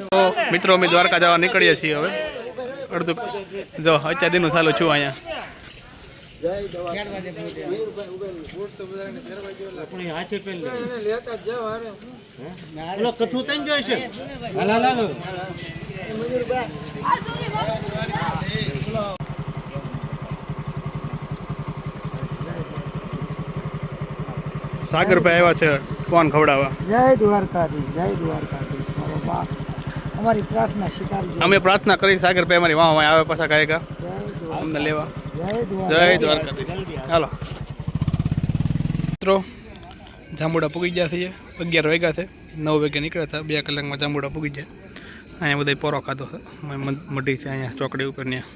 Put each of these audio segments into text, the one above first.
તો મિત્રો, અમે દ્વારકા જવા નીકળીએ છીએ હવે. અડધું જો, અત્યારે દિનનું ચાલુ છું અહીંયા. કથું તઈ સાગરભાઈ આવ્યા છે, કોણ ખવડાવવા? જય દ્વારકાધીશ જય દ્વારકાધીશ. મારો બાપ. અમારી પ્રાર્થના સ્વીકારજો. અમે પ્રાર્થના કરી સાગરભાઈ અમારી વાહ આવે પાછા કાયકા અમને લેવા. જય જય દ્વારકા. દ્વારકાધીશ. હાલો. મિત્રો જાંબુડા પૂગી ગયા છે અગિયાર વાગ્યા છે. નવ વાગે નીકળ્યા હતા. બે કલાકમાં જાંબુડા પૂગી જાય અહીંયા બધા પોરો ખાધો છે. મઢી છે અહીંયા ચોકડી ઉપર ત્યાં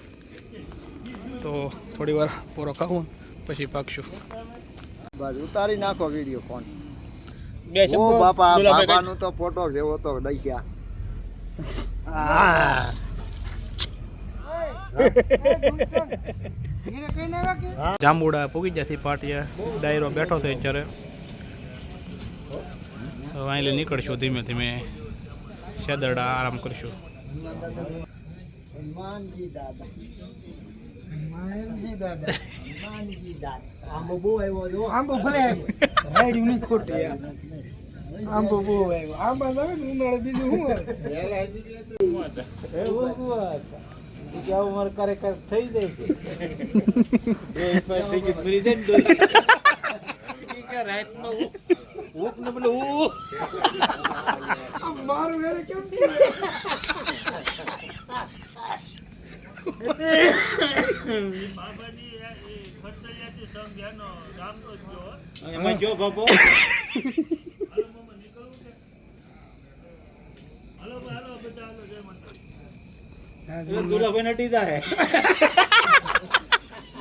તો થોડી વાર પોરો ખાવું પછી પાકશું. બસ ઉતારી નાખો વીડિયો ફોન બે બાપા બાબાનું તો ફોટો જેવો તો દઈશા જાંબુડા પૂગી છે પાટિયા ડાયરો બેઠો છે અત્યારે. હવે અહીં નીકળશું ધીમે ધીમે. શેદરડા આરામ કરશું. હનુમાનજી દાદા. હનુમાનજી દાદા. હનુમાનજી દાદા આંબો બહુ આવ્યો આંબો ભલે. રાયડ્યું નહીં ખોટું. યાર આંબો બહુ આવ્યો. આંબા આવે ને ઉનાળે બીજું શું આવે? એવું જાવ મારે કરે કરે થઈ જાય છે રાતનો ઉ- ને પેલું ઉ. મારું વેરે કેમ એમાં જો બાબો દુલાભાઈ નટી જાય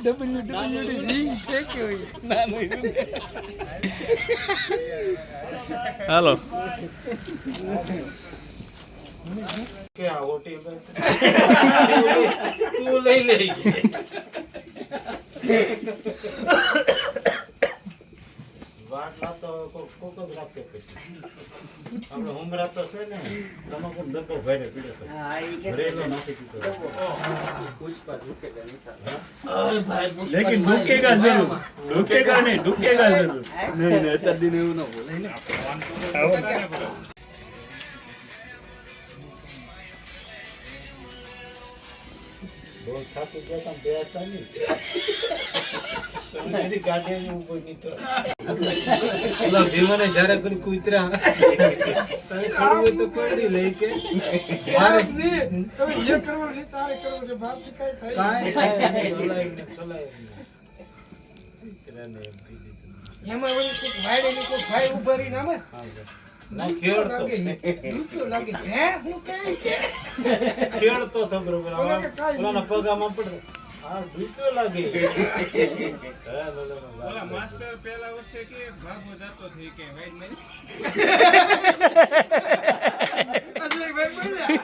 ડબલ્યુ ડબલ્યુ રિંગ ફેંક્યો હાલો. કે આ ઓટી તું લઈ લઈ આપણે હુમરા તો છે ને તમાકુ ડબ્બો ઘરે પીડે ભરેલો નથી પીતો લેકિન ડૂકેગા જરૂર. ડૂકેગા નહીં ડૂકેગા જરૂર. નહીં નહીં દિન એવું ના બોલે બહુ થાકી ગયા તા બે હતા નહીં. ગાડીની ઉપર નીતો ઓલા ભીમાને જ્યારે કરી કૂતરા તારે કરવું તો પડી લઈ કે. મારે તમે જે કરવું છે તારે કરવું છે. બાપ કઈ થાય કાંઈ થાય ચલાવીને ચલાવીને કૂતરાને એમ કોઈક વાયડે ની કોઈક ભાઈ ઊભા રહીને આમે? ના ખેડતો દુખ્યો લાગે હે? હું કઈ કે? ખેડતો તો બરોબર હા લાગે. હા. માસ્ટર પહેલા વર્ષે કે ભાગો જાતો થઈ કે ભાઈ બોલ્યા.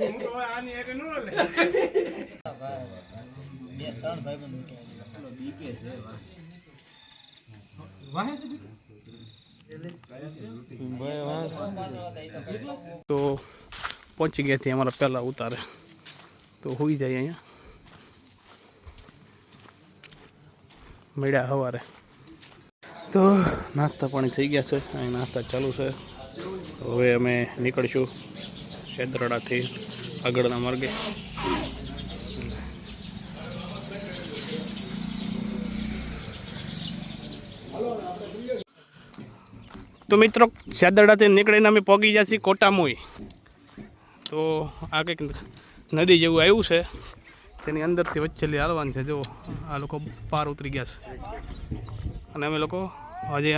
હું તો આની હારે નો લે તો પહોંચી ગયા ત્યાં અમારા પહેલાં ઉતારે. તો હોઈ જાય અહીંયા. મળ્યા સવારે તો નાસ્તા પાણી થઈ ગયા છે. અહીં નાસ્તા ચાલુ છે. હવે અમે નીકળીશું શેદરડાથી આગળના માર્ગે. તો મિત્રો, સાદરડાથી નીકળીને અમે પહોંચી ગયા છીએ કોટામોઈ. તો આ કંઈક નદી જેવું આવ્યું છે. તેની અંદરથી વચ્ચેલી હાલવાનું છે. જો આ લોકો પાર ઉતરી ગયા છે. અને અમે લોકો હજી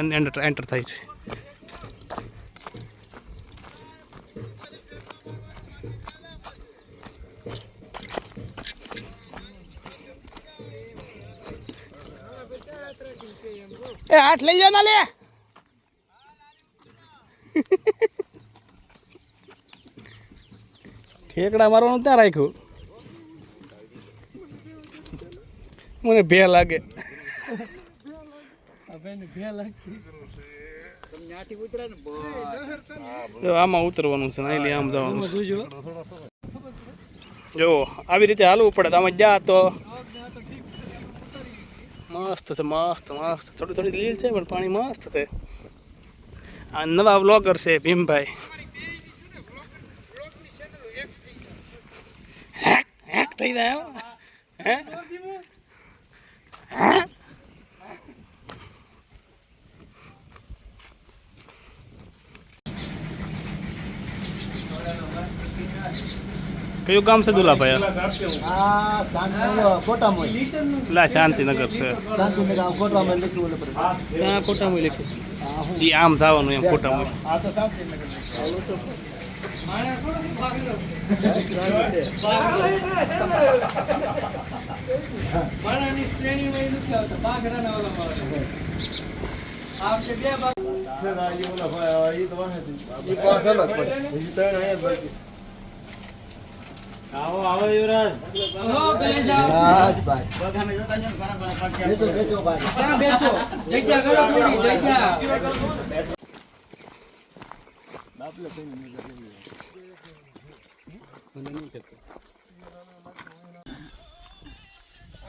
એન્ટર થાય છે. એ હાથ લઈ જાઓ ના લે. ઠેકડા મારવાનું ત્યાં રાખ્યું. મને ભે લાગે. આમાં ઉતરવાનું છે નહીં આમ જવાનું જો આવી રીતે હાલવું પડે. આમાં જા તો. મસ્ત છે મસ્ત મસ્ત. થોડી થોડી લીલ છે પણ પાણી મસ્ત છે. આ નવા બ્લોગર છે ભીમભાઈ. થઈ જાય હે? હે? કયું ગામ છે દુલાભાઈ? આ શાંતિ કોટામાં લા શાંતિનગર છે. કોટામાં લખ્યું આમ થવાનું એમ કોટામાં આ તો શાંતિનગર માણાની શ્રેણીમાં નથી આવતા બાઘડાના ઓલામાં આવે. બે બાઘ આવો આવો યુવરાજ. હો, કલેજા. રાજભાઈ બેચો બેચો ભાઈ ત્યાં બેસો જગ્યા કરો થોડી જગ્યા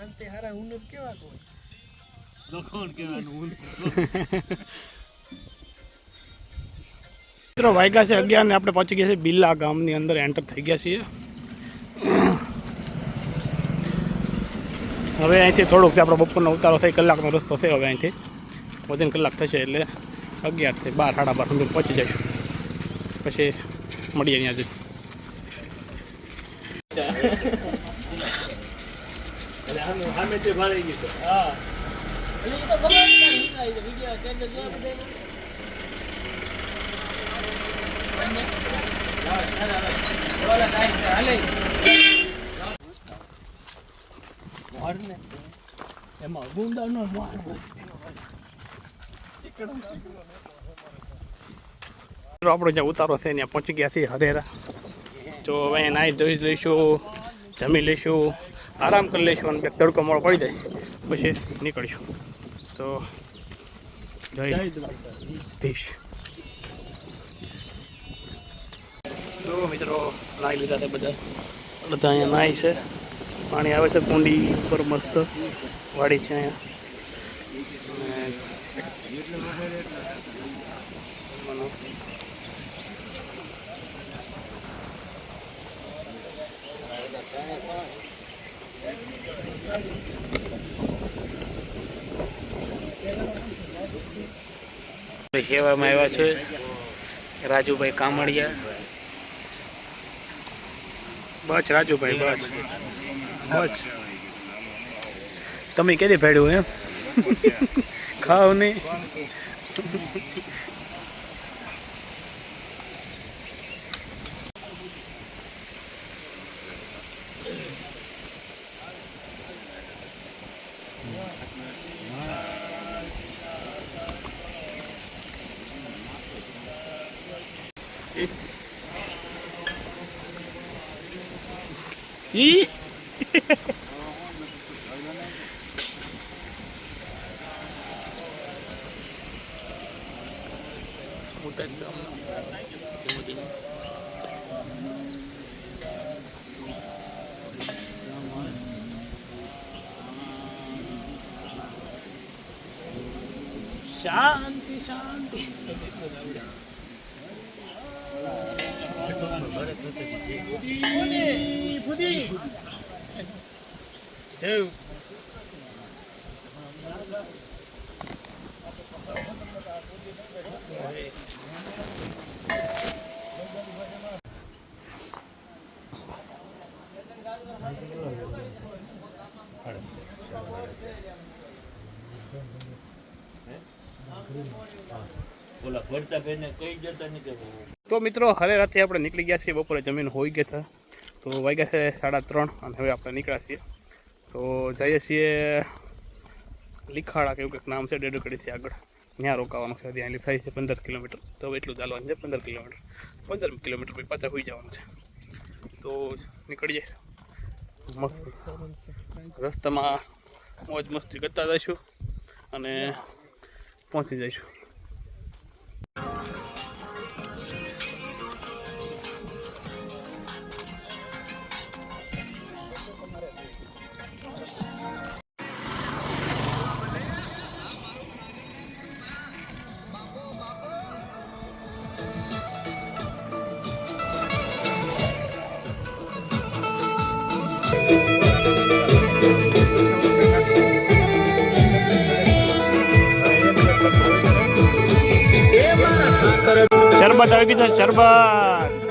અંતે હારા ઉન્નત કેવા કોઈ મિત્રો વાગ્યા છે અગિયાર ને આપણે પહોંચી ગયા છીએ બિલ્લા ગામની અંદર એન્ટર થઈ ગયા છીએ. હવે અહીંથી થોડુંક છે આપણો બપોરનો ઉતારો થઈ કલાકનો રસ્તો છે હવે અહીંથી. વધીને કલાક થશે એટલે અગિયારથી બાર સાડા બાર સુધી પહોંચી જઈશું. પછી મળીએ છે. હા. એમાં ગુંદાનો માર મિત્રો આપણો જ્યાં ઉતારો છે ત્યાં પહોંચી ગયા છીએ હરેરા. તો અહીંયા નાહી ધોઈ લઈશું, જમી લઈશું, આરામ કરી લઈશું અને તડકો મોડો પડી જાય. પછી નીકળીશું. તો જય દેશ તો મિત્રો, નાહી લીધા છે બધા. બધા અહીંયા નાહી છે. પાણી આવે છે કુંડી ઉપર મસ્ત વાડી છે અહીંયા અને કહેવામાં આવ્યા છે, રાજુભાઈ કામડિયા બસ રાજુભાઈ, બસ. બસ. તમે કેદી ફેડ્યું એમ? ખાવ નહીં. ઈ ઉતારી દો હમણાં. ધીમે ધીમે. શાંતિ શાંતિ દેવ ઓલા ભરતા ભાઈને કઈ જતા નહીં કે તો મિત્રો, હવે રાતે આપણે નીકળી ગયા છીએ. બપોરે જમીન હોઈ ગયા હતા તો વાગ્યા છે સાડા ત્રણ અને હવે આપણે નીકળ્યા છીએ. તો જઈએ છીએ લીખાડા કે એવું કંઈક નામ છે, ડેડુકડીથી આગળ. ત્યાં રોકાવાનું છે. ત્યાં થાય છે પંદર કિલોમીટર. તો એટલું ચાલવાનું છે, પંદર કિલોમીટર. પંદર કિલોમીટર પછી પાછા હોઈ જવાનું છે. તો નીકળીએ. મસ્ત. રસ્તામાં મોજ મસ્તી કરતા જઈશું અને પહોંચી જઈશું. શરબત આવી ગયું શરબત.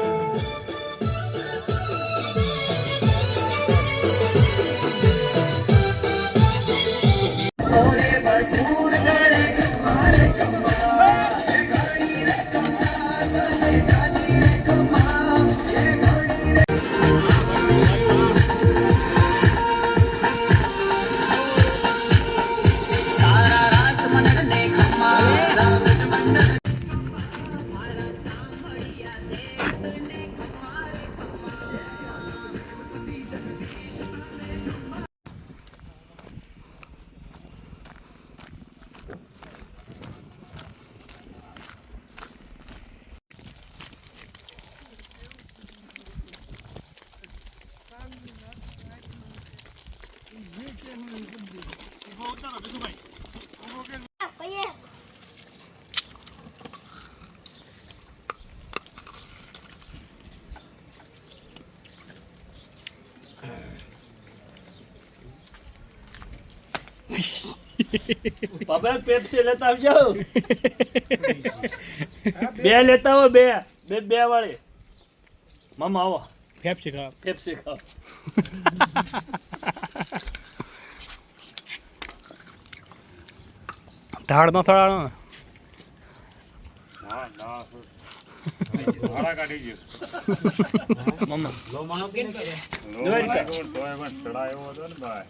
Oh, બાબા પેપ્સી લેતા આવજો. બે લેતા આવો બે. બે બે વાળી. મામા આવો. ફેફસી ખાવા. પેપ્સી ખાઓ ઢાળ નો? થડાનો મામા દ્વારકા.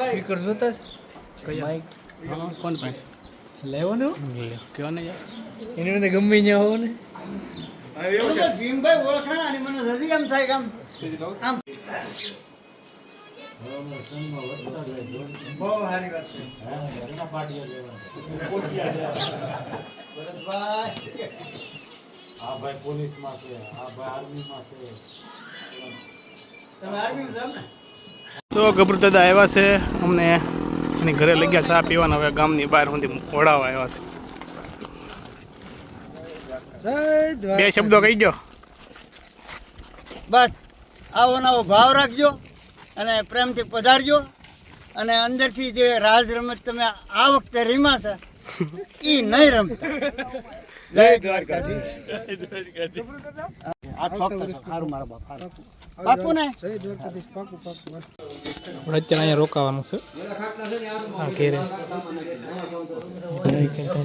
સ્પીકર જોતા કોણ પાસે લેવાનું? કેવા ને યાર. એની અંદર ગમે ત્યાં હોવ ને. ભીમભાઈ ઓળખાણ અને મને જલ્દી એમ થાય કે આમ આમ બહુ સારી વાત છે. ભરતભાઈ ભાઈ પોલીસમાં છે આ ભાઈ આર્મીમાં છે તમે આર્મી છો ને તો ગભર દાદા આવ્યા છે અમને. એની ઘરે લઈ ગયા ચા પીવાના હવે ગામની બહાર સુધી ઓળાવા આવ્યા છે. બે શબ્દો કહી દો બસ આવો નવો ભાવ રાખજો અને પ્રેમથી પધારજો. અને અંદરથી જે રાજ રમત તમે આ વખતે રીમા છે એ નહીં રમતા. જય દ્વારકાધીશ. આ ચોક્કસ સારું મારા બાપા. બાપુ ને જય દ્વારકાધીશ પાકું પાકું. આપણે અત્યારે અહીંયા રોકાવાનું છે. હા ઘેરે. રાજ કરો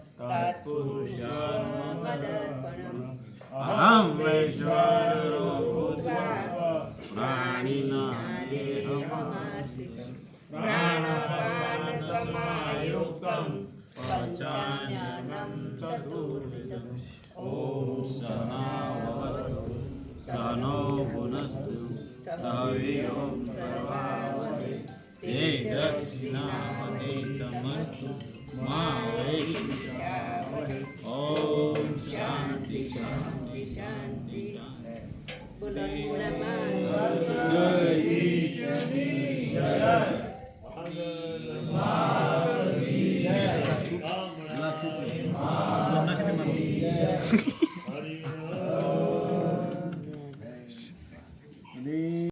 અહમ વૈશ્વરો પ્રાણીના પ્રાણપાન સમાયુક્તમ પંચાન્યાનમ ચતુર્વિધમ ઓમ સનાવસ્તુ સનો પુનસ્તુ સવિયોમ સર્વાવહે शांति बोला बोला